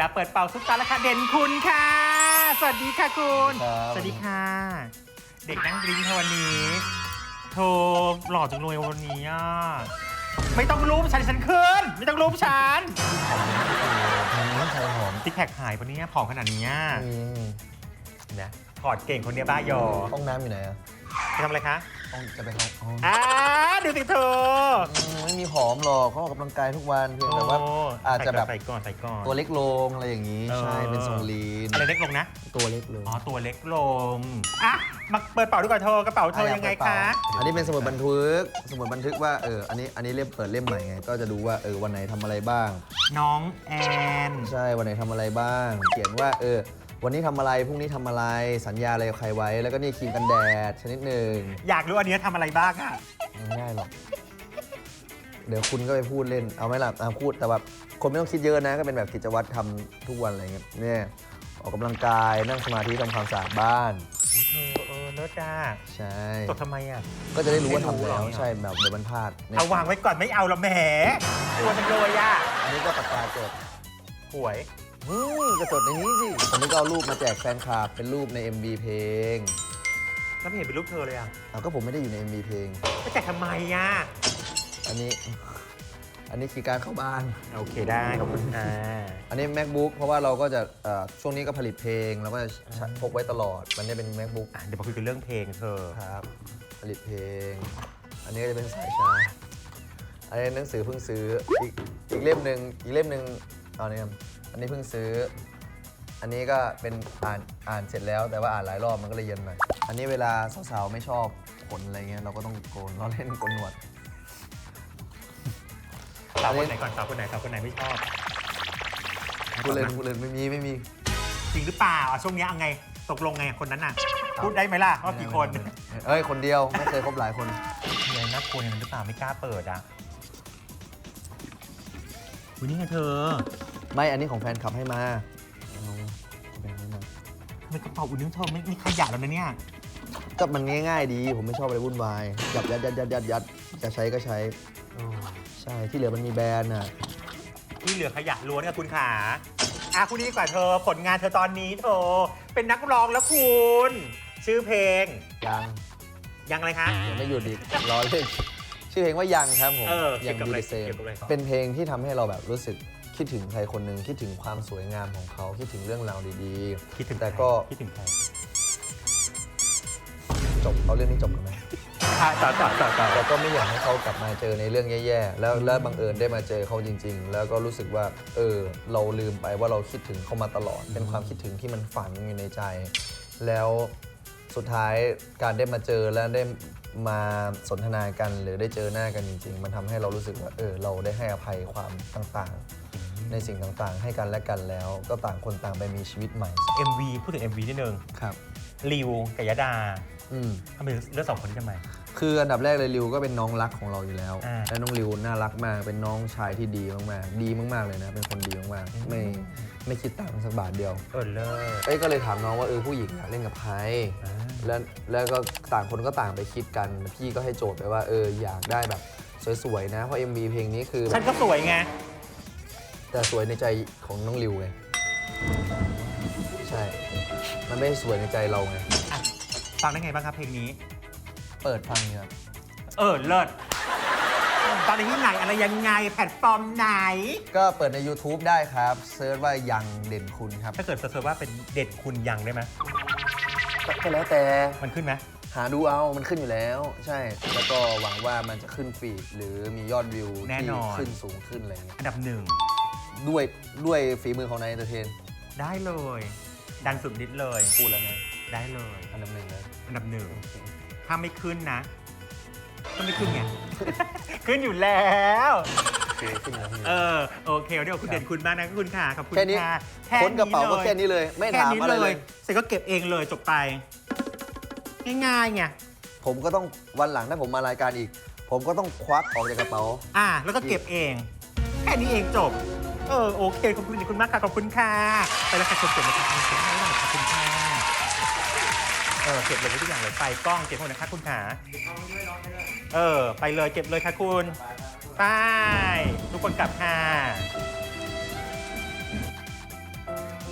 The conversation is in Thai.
ลาเปิดเป่าซุปตาราคาเด่นคุณค่ะ สวัสดีค่ะคุณ ครับ สวัสดีค่ะ เด็กนั่งดริ้งค่ะวันนี้โธ่หล่อจังเลยวันนี้อะไม่ต้องรูปฉันฉันขึ้น ไม่ต้องรูปฉันน้ำชายหอมติ๊กแพคหายปะเนี่ยผอมขนาดนี้อะมีนะถอดเก่งคนเนี้ยบ้ายอห้องน้ำอยู่ไหนอะไป ทำอะไรคะห้องจะไปห้องห้องอ่าดูสิเธออืมไม่มีผอมหรอกเขาออกกำลังกายทุกวันเพียงแต่ว่าโอาจจะแบบใส่ก่อนใส่ก่อน ตัวเล็กลงอะไรอย่างนี้ เออ ใช่ เป็นทรงลีนอะไรเล็กลงนะ ตัวเล็กลงอ๋อ ตัวเล็กลง อะ มาเปิดเป๋าดูก่อนเธอกระเป๋าเธอยังไงคะ อันนี้เป็นสมุดบันทึก สมุดบันทึกว่าเออ อันนี้ อันนี้เล่มเปิดเล่มใหม่ไง ก็จะดูว่าเออวันไหนทำอะไรบ้าง น้องแอน ใช่ วันไหนทำอะไรบ้าง เขียนว่าเออ วันนี้ทำอะไร พรุ่งนี้ทำอะไร สัญญาอะไรกับใครไว้ แล้วก็นี่ครีมกันแดดชนิดหนึ่งอยากรู้อันเนี้ยทำอะไรบ้างอะ ไม่ได้หรอก เดี๋ยวคุณก็ไปพูดเล่น เอาไหมล่ะอะพูด แต่แบบคนไม่ต้องคิดเยอะนะ ก็เป็นแบบกิจวัตรทำทุกวันอะไรเงี้ย เนี่ย ออกกำลังกาย นั่งสมาธิทำความสะอาดบ้าน อุ๊ยเธอเออเลิศจ้าใช่ตกทำไมอะ ก็จะได้รู้ว่าไม่รู้ทำแล้วหรอใช่ แบบเดี๋ยวมันพลาดเนี่ยเอาวางไว้ก่อนไม่เอาละแหมกลัวจังเลยอะ อันนี้ก็ปากกาจดหวย อืมก็จดในนี้สิผมนี่ก็เอารูปมาแจกแฟนคลับเป็นรูปใน MV เพลงแล้วไม่เห็นเป็นรูปเธอเลยอะเอาก็ผมไม่ได้อยู่ใน MV เพลง ก็แจกทำไมอะ อันนี้ อันนี้คือการเข้าบ้าน โอเคได้ ขอบคุณอ่าอันนี้ macbook เพราะว่าเราก็จะเอ่อช่วงนี้ก็ผลิตเพลงเราก็จะใช้พกไว้ตลอด มันจะเป็น macbook อะเดี๋ยวมาคุยกันเรื่องเพลงเธอ ครับ ผลิตเพลง อันนี้ก็จะเป็นสายชาร์จอันนี้หนังสือเพิ่งซื้ออีกอีกเล่มหนึ่งอีกเล่มหนึ่งเอาเนี่ยครับอั นนี้เพิ่งซื้อ อันนี้ก็เป็นอ่านอ่านเสร็จแล้วแต่ว่าอ่านหลายรอบมันก็เลยเย็นหน่อย อันนี้เวลาสาวๆไม่ชอบขนอะไรเงี้ยเราก็ต้องโกนเราเล่นโกนหนวด สาวคนไหนก่อนสาวคนไหนสาวคนไหนไม่ชอบกูเล่นกูเล่นไม่มีไม่มี จริงหรือเปล่าอะช่วงนี้เอาไงตกลงไงคนนั้นน่ะ พูดได้ไหมล่ะว่ากี่คนเอ้ย คนเดียวไม่เคยคบหลายคนมีอะไรน่ากลัวอย่างนั้นหรือเปล่าไม่กล้าเปิดอะวันนี้ไงเธอ ไม่อันนี้ของแฟนคลับให้มาเอาแบ่งให้มาทำไมกระเป๋าอุ่นนิ้วเธอไม่มีขยะแล้วนะเนี่ย ก็มันง่ายๆดี ผมไม่ชอบอะไรวุ่นวายยัดยัดยัดยัดยัดยัดจะใช้ก็ใช้ ใช่ที่เหลือมันมีแบรนด์น่ะ ที่เหลือขยะล้วนกับคุณขาอะคุณนี้ดีกว่าเธอผลงานเธอตอนนี้เธอเป็นนักร้องแล้วคุณ ชื่อเพลง ยังยังอะไรคะ ยังไม่หยุดอีกรอเล่นชื่อเพลงว่ายังครับผมเออยังเกี่ยวกับดูอะไรเซมเกี่ยวกับอะไรครับ เป็นเพลงที่ทำให้เราแบบรู้สึก คิดถึงใครคนหนึ่งคิดถึงความสวยงามของเขาคิดถึงเรื่องราวดีคิดถึงแต่ก็ใครคิดถึงใครๆจบเอาเรื่องนี้จบกันไหมอะต่อต่อต่อต่อแต่ก็ไม่อยากให้เขากลับมาเจอในเรื่องแย่ๆแล้วแล้วบังเอิญได้มาเจอเขาจริง ๆ แล้วก็รู้สึกว่าเออเราลืมไปว่าเราคิดถึงเขามาตลอด เป็นความคิดถึงที่มันฝังอยู่ในใจ แล้วสุดท้ายการได้มาเจอแล้วได้มาสนทนากันหรือได้เจอหน้ากันจริง ๆ มันทำให้เรารู้สึกว่าเออเราได้ให้อภัยความต่างๆ ในสิ่งต่างๆ ให้กันและกันแล้ว ก็ต่างคนต่างไปมีชีวิตใหม่เอ็มวีพูดถึง MV นิดนึงครับ ริวกับยดาอืม ทำไมเลือกสองคนนี้ทำไม คืออันดับแรกเลยริวก็เป็นน้องรักของเราอยู่แล้ว อ่า และน้องริวน่ารักมาก เป็นน้องชายที่ดีมากๆ ดีมากๆเลยนะ เป็นคนดีมากอืมๆไม่ไม่คิดตังค์สักบาทเดียว เออเลิศ เอ้ยก็เลยถามน้องว่าเออผู้หญิงอยากเล่นกับใครอ่า แล้วแล้วก็ต่างคนก็ต่างไปคิดกัน พี่ก็ให้โจทย์ไปว่าเอออยากได้แบบสวยๆนะ เพราะ MV เพลงนี้คือฉันก็สวยไง แต่สวยในใจของน้องริวไง ใช่ มันไม่ได้สวยในใจเราไงอะฟังได้ไงบ้างครับเพลงนี้ เปิดฟังเนี่ยครับเออเลิศตอนนี้ที่ไหนอะไรยังไงแพลตฟอร์มไหน ก็เปิดใน YouTube ได้ครับเซิร์ชว่ายังเด่นคุณครับ ถ้าเกิดเซิร์ชว่าเป็นเด็ดคุณยังได้ไหมก็แล้วแต่ มันขึ้นไหมหาดูเอา มันขึ้นอยู่แล้ว ใช่ แล้วก็หวังว่ามันจะขึ้นฟีดหรือมียอดวิวที่ขึ้นสูงขึ้นอะไรเงี้ย อันดับหนึ่ง ด้วยด้วยฝีมือของนายเอนเตอร์เทนได้เลย ดันสุดนิดเลย พูดแล้วไงได้เลย อันดับหนึ่งเลยอันดับหนึ่ง ถ้าไม่ขึ้นนะ ก็ไม่ขึ้นไง ขึ้นอยู่แล้ว โอเคขึ้นแล้วเออโอเคเดี๋ยวคุณเด่นคุณมากนะคุณค่ะ ขอบคุณแค่นี้ ค่ะค้นกระเป๋าก็แค่นี้เลย ไม่แค่ถามนี้อะไรเลเลยยเสร็จก็เก็บเองเลยจบไป ง่ายๆไง ผมก็ต้องวันหลังถ้าผมมารายการอีก ผมก็ต้องควักออกจากกระเป๋า อะแล้วก็เก็บเอง แค่นี้เองจบ เออโอเคขอบคุณคุณมากค่ะขอบคุณค่ะไปแล้วค่ะชมเก็บเลยค่ะขอบคุณค่ะขอบคุณค่ะเออเก็บเลยทุกอย่างเลยไปกล้องเก็บหมดนะคะคุณขาเออ ไปเลยเก็บเลยค่ะคุณไปทุกคนกลับค่ะ